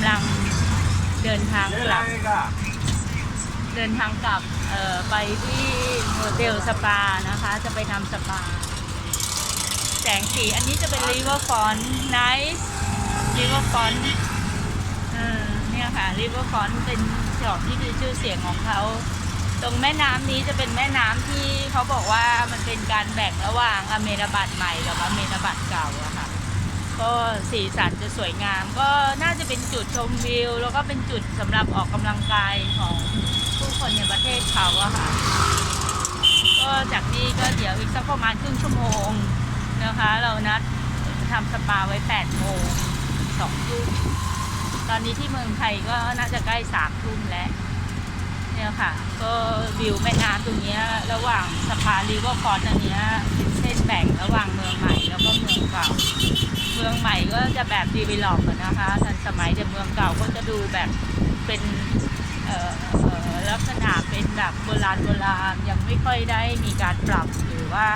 ำลังเดินทางกลับ เดินทางกลับไปที่โฮเทลสปานะคะ จะไปทำสปา แสงสีอันนี้จะเป็น River Front Nice River Front เออเนี่ยค่ะ River Front เป็นสถานที่มีชื่อเสียงของเขาตรงแม่น้ำนี้จะเป็นแม่น้ำที่เขาบอกว่ามันเป็นการแบ่งระหว่างอเมรบัตใหม่กับอเมรบัตเก่าอะค่ะ ก็สีสันจะสวยงาม ก็น่าจะเป็นจุดชมวิว แล้วก็เป็นจุดสำหรับออกกำลังกายของผู้คนในประเทศเขาอะค่ะ ก็จากนี้ก็เดี๋ยวอีกสักประมาณครึ่งชั่วโมงนะคะ เรานัดทำสปาไว้8โมง2ทุ่มตอนนี้ที่เมืองไทยก็น่าจะใกล้3ทุ่มแล้วเนี่ยค่ะ ก็วิวแม่น้ำตรงนี้ระหว่างสะพานริเวอร์ฟรอนต์อันนี้ยเส้นแบ่งระหว่างเมืองใหม่แล้วก็เมืองเก่า จะแบบดีวิลอปนะคะทันสมัยแต่เมืองเก่าก็จะดูแบบเป็นลักษณะเป็นแบบโบราณโบราณยังไม่ค่อยได้มีการปรับหรือว่า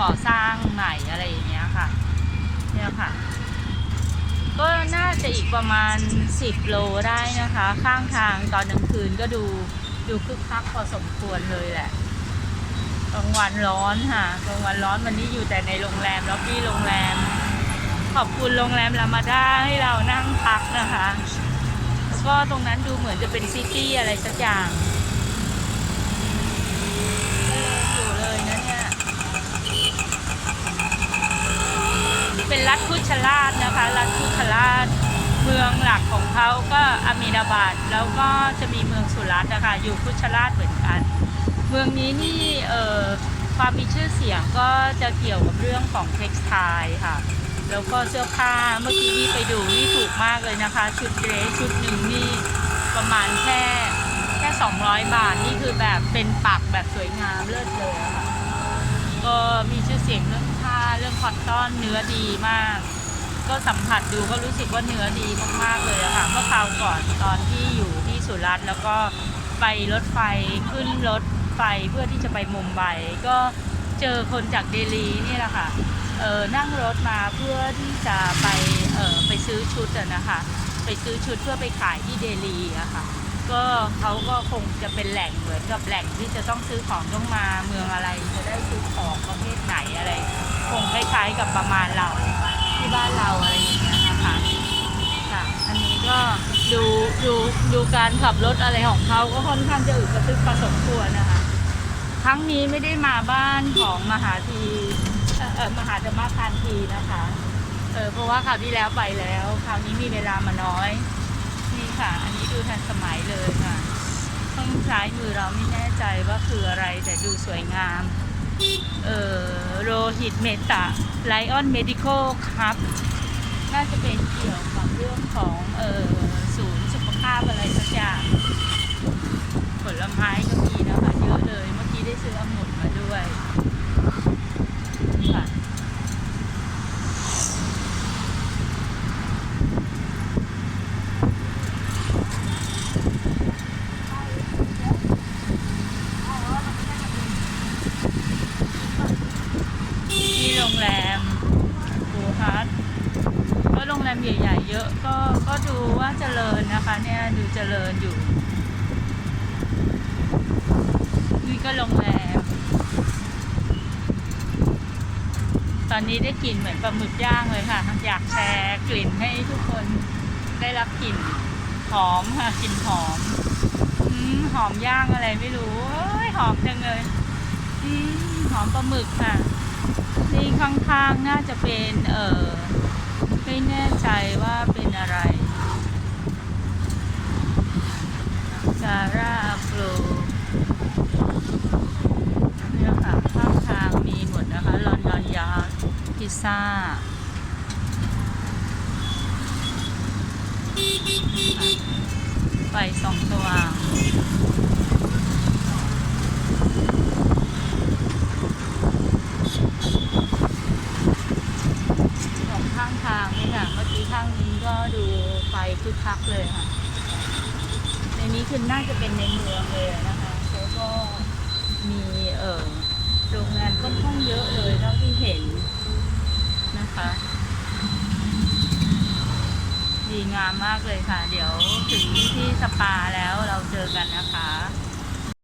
ก่อสร้างใหม่อะไรอย่างเงี้ยค่ะเนี่ยค่ะ ก็น่าจะอีกประมาณ 10 โลได้นะคะ ข้างทางตอนกลางคืนก็ดูดูคึกคักพอสมควรเลยแหละกลางวันร้อนค่ะกลางวันร้อนวันนี้อยู่แต่ในโรงแรมแล้วที่โรงแรม ขอบคุณโรงแรมลามาด้าให้เรานั่งพักนะคะ แล้วก็ตรงนั้นดูเหมือนจะเป็นซิตี้อะไรสักอย่างอยู่เลยนะเนี่ยเป็นรัฐคุชราชนะคะ รัฐคุชราชเมืองหลักของเขาก็อามีนาบาดแล้วก็จะมีเมืองสุรัตน์นะคะอยู่คุชราชเหมือนกัน เมืองนี้นี่เอ่อความมีชื่อเสียงก็จะเกี่ยวกับเรื่องของเท็กซ์ไทค่ะ แล้วก็เสื้อผ้าเมื่อกี้นี่ไปดูนี่ถูกมากเลยนะคะ ชุดเดรสชุดหนึ่งนี่ประมาณแค่แค่ 200 บาทนี่คือแบบเป็นปักแบบสวยงามเลิศเลยค่ะก็มีชื่อเสียงเรื่องผ้าเรื่องคอตตอนเนื้อดีมาก ก็สัมผัสดูก็รู้สึกว่าเนื้อดีมากๆเลยอะค่ะเมื่อคราวก่อนตอนที่อยู่ที่สุรัตน์แล้วก็ไปรถไฟขึ้นรถไฟเพื่อที่จะไปมุมไบก็เจอคนจากเดลีนี่แหละค่ะ เออนั่งรถมาเพื่อที่จะไปเออไปซื้อชุดอะนะคะ ไปซื้อชุดเพื่อไปขายที่เดลีอะค่ะ ก็เขาก็คงจะเป็นแหล่งเหมือนกับแหล่งที่จะต้องซื้อของต้องมาเมืองอะไร จะได้ซื้อของประเภทไหนอะไร คงคล้ายๆกับประมาณเราที่บ้านเราอะไรอย่างเงี้ยนะคะค่ะ อันนี้ก็ดูดูดูการขับรถอะไรของเขาก็ค่อนข้างจะอึดกระทึกพอสมควรนะคะ ครั้งนี้ไม่ได้มาบ้านของมหาที เอ่อเอ่อมหาธรรมคานทีนะคะเออเพราะว่าคราวที่แล้วไปแล้ว คราวนี้มีเวลามาน้อย นี่ค่ะ อันนี้ดูทันสมัยเลยค่ะข้างซ้ายมือเราไม่แน่ใจว่าคืออะไรแต่ดูสวยงาม เอ่อโรหิตเมตาไลออนเมดิคอลครับ น่าจะเป็นเกี่ยวกับเรื่องของเอ่อศูนย์สุขภาพอะไรสักอย่างผลไม้ก็มีนะคะเยอะเลย เมื่อกี้ได้ซื้อองุ่นมาด้วยค่ะ ที่โรงแรมบูฮัทก็โรงแรมใหญ่ๆเยอะก็ก็ดูว่าเจริญนะคะ เนี่ยดูเจริญอยู่ นี่ก็โรงแรม ตอนนี้ได้กลิ่นเหมือนปลาหมึกย่างเลยค่ะ อยากแชร์กลิ่นให้ทุกคนได้รับกลิ่นหอมค่ะกลิ่นหอมหอมย่างอะไรไม่รู้เอ้ยหอมจังเลยหอมปลาหมึกค่ะ นี่ข้างๆน่าจะเป็นเออไม่แน่ใจว่าเป็นอะไรซาร่าโปรเนี่ยค่ะข้างทางมีหมดนะคะลอนดอนยาร์ดพิซซ่าไฟส่องสว่าง สองข้างทางนี่ค่ะ เมื่อกี้ข้างนี้ก็ดูไฟ คึกคักเลยค่ะ ในนี้คือน่าจะเป็นในเมืองเลยนะคะแล้วก็มีเออโรงงานค่อนข้างเยอะเลยเท่าที่เห็นนะคะดีงามมากเลยค่ะ เดี๋ยวถึงที่สปาแล้วเราเจอกันนะคะ